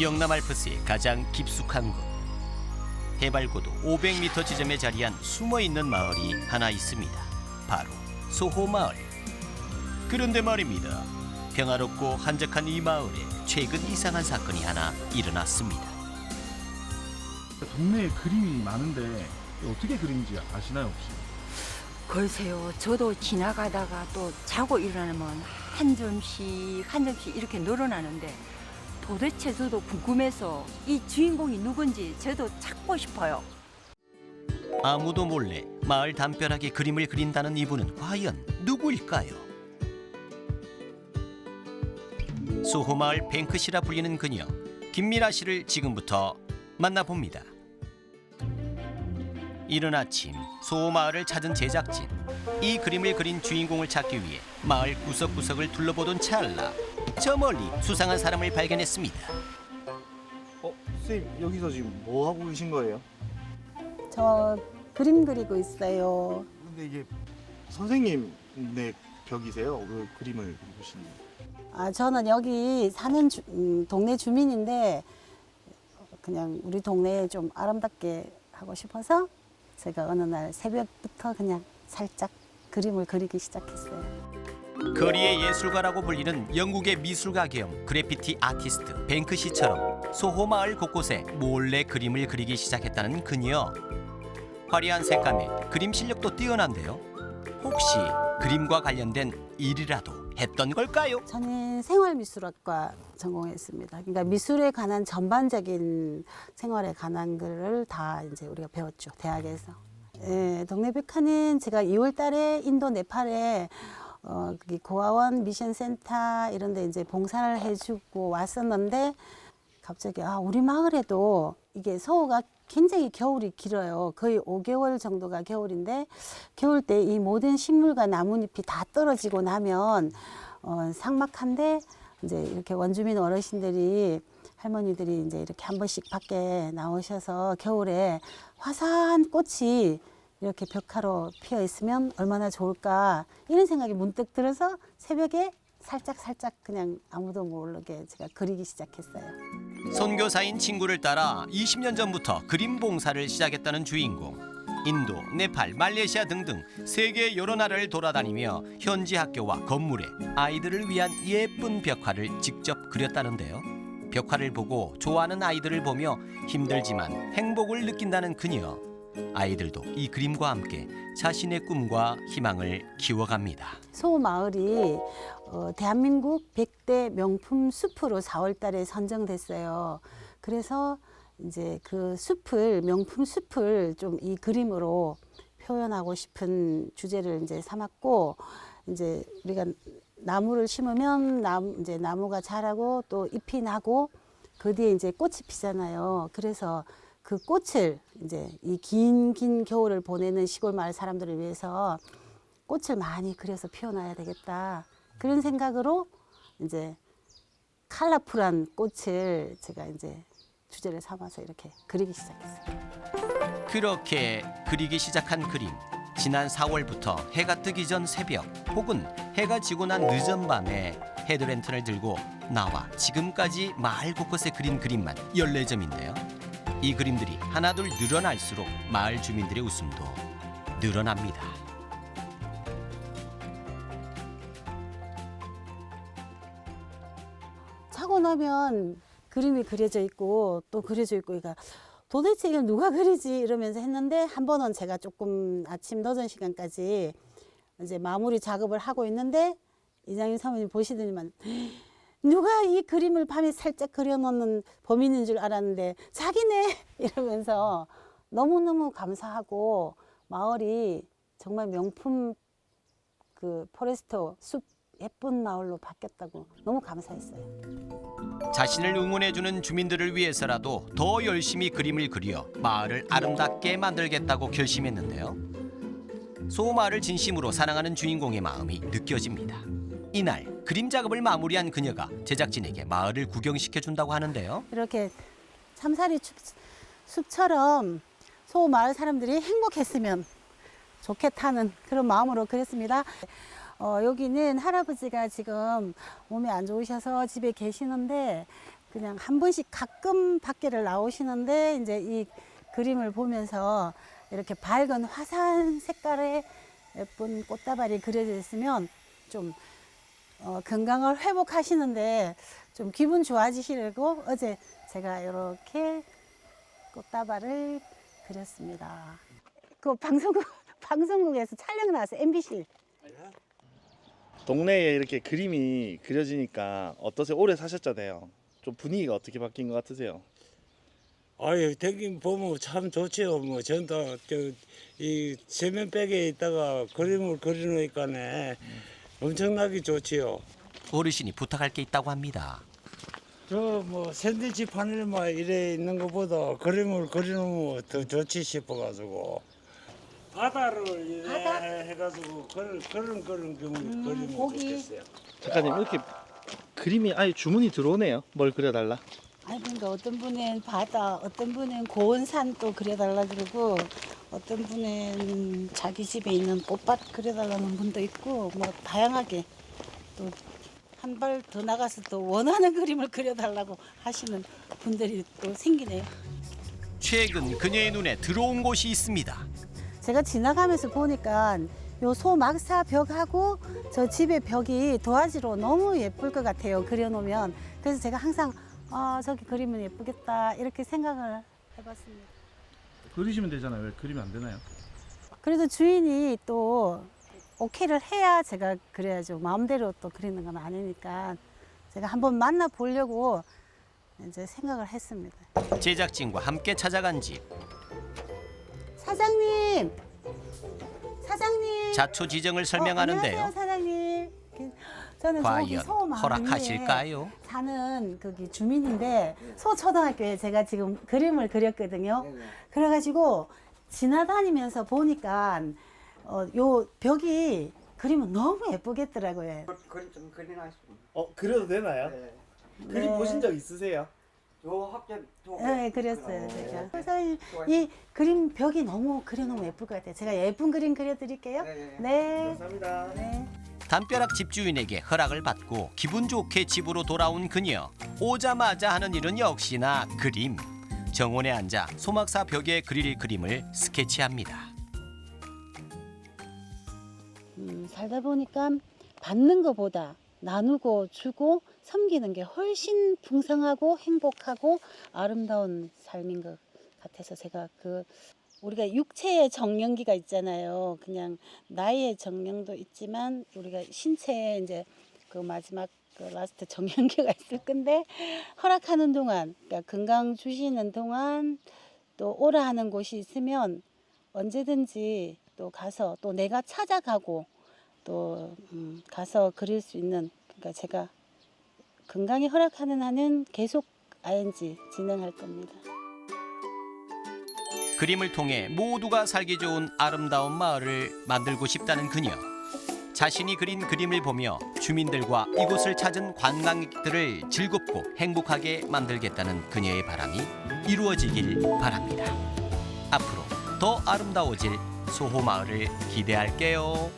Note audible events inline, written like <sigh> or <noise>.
영남 알프스의 가장 깊숙한 곳. 해발 고도 500m 지점에 자리한 숨어 있는 마을이 하나 있습니다. 바로 소호 마을. 그런데 말입니다. 평화롭고 한적한 이 마을에 최근 이상한 사건이 하나 일어났습니다. 동네에 그림이 많은데 어떻게 그린지 아시나요 혹시? 글쎄요, 저도 지나가다가 또 자고 일어나면 한 점씩 한 점씩 이렇게 늘어나는데 도대체 저도 궁금해서 이 주인공이 누군지 저도 찾고 싶어요. 아무도 몰래 마을 담벼락에 그림을 그린다는 이분은 과연 누구일까요? 소호마을 뱅크시라 불리는 그녀 김미라 씨를 지금부터 만나봅니다. 이른 아침 소호마을을 찾은 제작진 이 그림을 그린 주인공을 찾기 위해 마을 구석구석을 둘러보던 찰나 저 멀리 수상한 사람을 발견했습니다. 어, 선생님 여기서 지금 뭐 하고 계신 거예요? 저 그림 그리고 있어요. 근데 이게 선생님 네 벽이세요? 왜 그림을 그리고 계시는 아, 저는 여기 사는 주- 음, 동네 주민인데 그냥 우리 동네에 좀 아름답게 하고 싶어서 제가 어느 날 새벽부터 그냥 살짝 그림을 그리기 시작했어요. 거리의 예술가라고 불리는 영국의 미술가 겸 그래피티 아티스트 뱅크시처럼 소호 마을 곳곳에 몰래 그림을 그리기 시작했다는 그녀. 화려한 색감에 그림 실력도 뛰어난데요. 혹시 그림과 관련된 일이라도 했던 걸까요? 저는 생활미술학과 전공했습니다. 그러니까 미술에 관한 전반적인 생활에 관한 글을 다 이제 우리가 배웠죠 대학에서. 예, 동네 백화는 제가 2월 달에 인도 네팔에 어, 거기 고아원 미션 센터 이런 데 이제 봉사를 해주고 왔었는데 갑자기 아 우리 마을에도 이게 서호가 굉장히 겨울이 길어요. 거의 5개월 정도가 겨울인데 겨울 때 이 모든 식물과 나뭇잎이 다 떨어지고 나면 어, 삭막한데 이제 이렇게 원주민 어르신들이 할머니들이 이제 이렇게 한 번씩 밖에 나오셔서 겨울에 화사한 꽃이 이렇게 벽화로 피어 있으면 얼마나 좋을까 이런 생각이 문득 들어서 새벽에 살짝 살짝 그냥 아무도 모르게 제가 그리기 시작했어요. 선교사인 친구를 따라 20년 전부터 그림 봉사를 시작했다는 주인공. 인도, 네팔, 말레이시아 등등 세계 여러 나라를 돌아다니며 현지 학교와 건물에 아이들을 위한 예쁜 벽화를 직접 그렸다는데요. 벽화를 보고 좋아하는 아이들을 보며 힘들지만 행복을 느낀다는 그녀. 아이들도 이 그림과 함께 자신의 꿈과 희망을 키워갑니다. 소 마을이 어, 대한민국 100대 명품 숲으로 4월 달에 선정됐어요. 그래서 이제 그 숲을 명품 숲을 좀 이 그림으로 표현하고 싶은 주제를 이제 삼았고 이제 우리가 나무를 심으면 나무 이제 나무가 자라고 또 잎이 나고 그 뒤에 이제 꽃이 피잖아요. 그래서 그 꽃을 이제 이긴긴 겨울을 보내는 시골 마을 사람들을 위해서 꽃을 많이 그려서 피워놔야 되겠다. 그런 생각으로 이제 컬러풀한 꽃을 제가 이제 주제를 삼아서 이렇게 그리기 시작했어요. 그렇게 그리기 시작한 그림. 지난 4월부터 해가 뜨기 전 새벽 혹은 해가 지고 난 늦은 밤에 헤드랜턴을 들고 나와 지금까지 마을 곳곳에 그린 그림만 14점인데요. 이 그림들이 하나둘 늘어날수록 마을 주민들의 웃음도 늘어납니다. 자고 나면 그림이 그려져 있고 또 그려져 있고 그러니까 도대체 이걸 누가 그리지 이러면서 했는데 한 번은 제가 조금 아침 늦은 시간까지 이제 마무리 작업을 하고 있는데 이장님 사모님 보시더니만 누가 이 그림을 밤에 살짝 그려놓는 범인인 줄 알았는데 자기네 <laughs> 이러면서 너무너무 감사하고 마을이 정말 명품 그 포레스토 숲 예쁜 마을로 바뀌었다고 너무 감사했어요. 자신을 응원해주는 주민들을 위해서라도 더 열심히 그림을 그려 마을을 아름답게 만들겠다고 결심했는데요. 소마을을 진심으로 사랑하는 주인공의 마음이 느껴집니다. 이날 그림 작업을 마무리한 그녀가 제작진에게 마을을 구경시켜 준다고 하는데요. 이렇게 참사리 숲, 숲처럼 소 마을 사람들이 행복했으면 좋겠다는 그런 마음으로 그랬습니다. 어, 여기는 할아버지가 지금 몸이 안 좋으셔서 집에 계시는데 그냥 한 번씩 가끔 밖에를 나오시는데 이제 이 그림을 보면서 이렇게 밝은 화사한 색깔의 예쁜 꽃다발이 그려져 있으면 좀 어, 건강을 회복하시는데 좀 기분 좋아지시려고 어제 제가 이렇게 꽃다발을 그렸습니다. 그 방송국 <laughs> 방송국에서 촬영 나왔어요. MBC. 동네에 이렇게 그림이 그려지니까 어떠세요? 오래 사셨잖아요. 좀 분위기가 어떻게 바뀐 것 같으세요? 아유, 되긴 보면 참 좋지요. 뭐, 전도 저이 세면백에 있다가 그림을 그려놓으니까네 엄청나게 좋지요. 어르신이 부탁할 게 있다고 합니다. 저 뭐 샌드위치 파넬만 이래 있는 것보다 그림을 그려놓으면 더 좋지 싶어가지고 바다를 이래 바다? 해가지고 그런 그런 그런 그림을 음, 그리면 고기. 좋겠어요. 작가님 이렇게 그림이 아예 주문이 들어오네요. 뭘 그려달라? 아니 그러니까 어떤 분은 바다, 어떤 분은 고원산 또 그려달라 그러고 어떤 분은 자기 집에 있는 꽃밭 그려달라는 분도 있고 뭐 다양하게 또 한 발 더 나가서 또 원하는 그림을 그려달라고 하시는 분들이 또 생기네요. 최근 그녀의 눈에 들어온 곳이 있습니다. 제가 지나가면서 보니까 요 소막사 벽하고 저 집의 벽이 도화지로 너무 예쁠 것 같아요. 그려놓으면 그래서 제가 항상 아 저기 그리면 예쁘겠다 이렇게 생각을 해봤습니다. 그리시면 되잖아요. 왜 그리면 안 되나요? 그래도 주인이 또 오케이를 해야 제가 그래야죠. 마음대로 또 그리는 건 아니니까 제가 한번 만나 보려고 이제 생각을 했습니다. 제작진과 함께 찾아간 집. 사장님, 사장님. 자초지정을 어, 설명하는데요. 안녕하세요, 사장님. 저는 저기 과연 소 마을에 허락하실까요? 사는 거기 주민인데 소 초등학교에 제가 지금 그림을 그렸거든요. 그래가지고 지나다니면서 보니까 어, 요 벽이 그림은 너무 예쁘겠더라고요. 그림 좀 그려놨습니다. 어 그려도 되나요? 네. 그림 네. 보신 적 있으세요? 요 학교. 네, 그렸어요, 어, 제가. 네. 그래서 이-. 이 그림 벽이 너무 그려놓으면 예쁠 것 같아요. 제가 예쁜 그림 그려드릴게요. 네, 네. 네. 감사합니다. 네. 담벼락 집주인에게 허락을 받고 기분 좋게 집으로 돌아온 그녀. 오자마자 하는 일은 역시나 그림. 정원에 앉아 소막사 벽에 그릴 그림을 스케치합니다. 음, 살다 보니까 받는 것보다 나누고 주고 섬기는 게 훨씬 풍성하고 행복하고 아름다운 삶인 것 같아서 제가 그 우리가 육체의 정령기가 있잖아요. 그냥 나이의 정령도 있지만 우리가 신체에 이제 그 마지막 그 라스트 <laughs> 정령기가 있을 건데 허락하는 동안 그러니까 건강 주시는 동안 또 오라 하는 곳이 있으면 언제든지 또 가서 또 내가 찾아가고 또 음, 가서 그릴 수 있는 그러니까 제가 건강이 허락하는 한은 계속 ING 진행할 겁니다. 그림을 통해 모두가 살기 좋은 아름다운 마을을 만들고 싶다는 그녀. 자신이 그린 그림을 보며 주민들과 이곳을 찾은 관광객들을 즐겁고 행복하게 만들겠다는 그녀의 바람이 이루어지길 바랍니다. 앞으로 더 아름다워질 소호 마을을 기대할게요.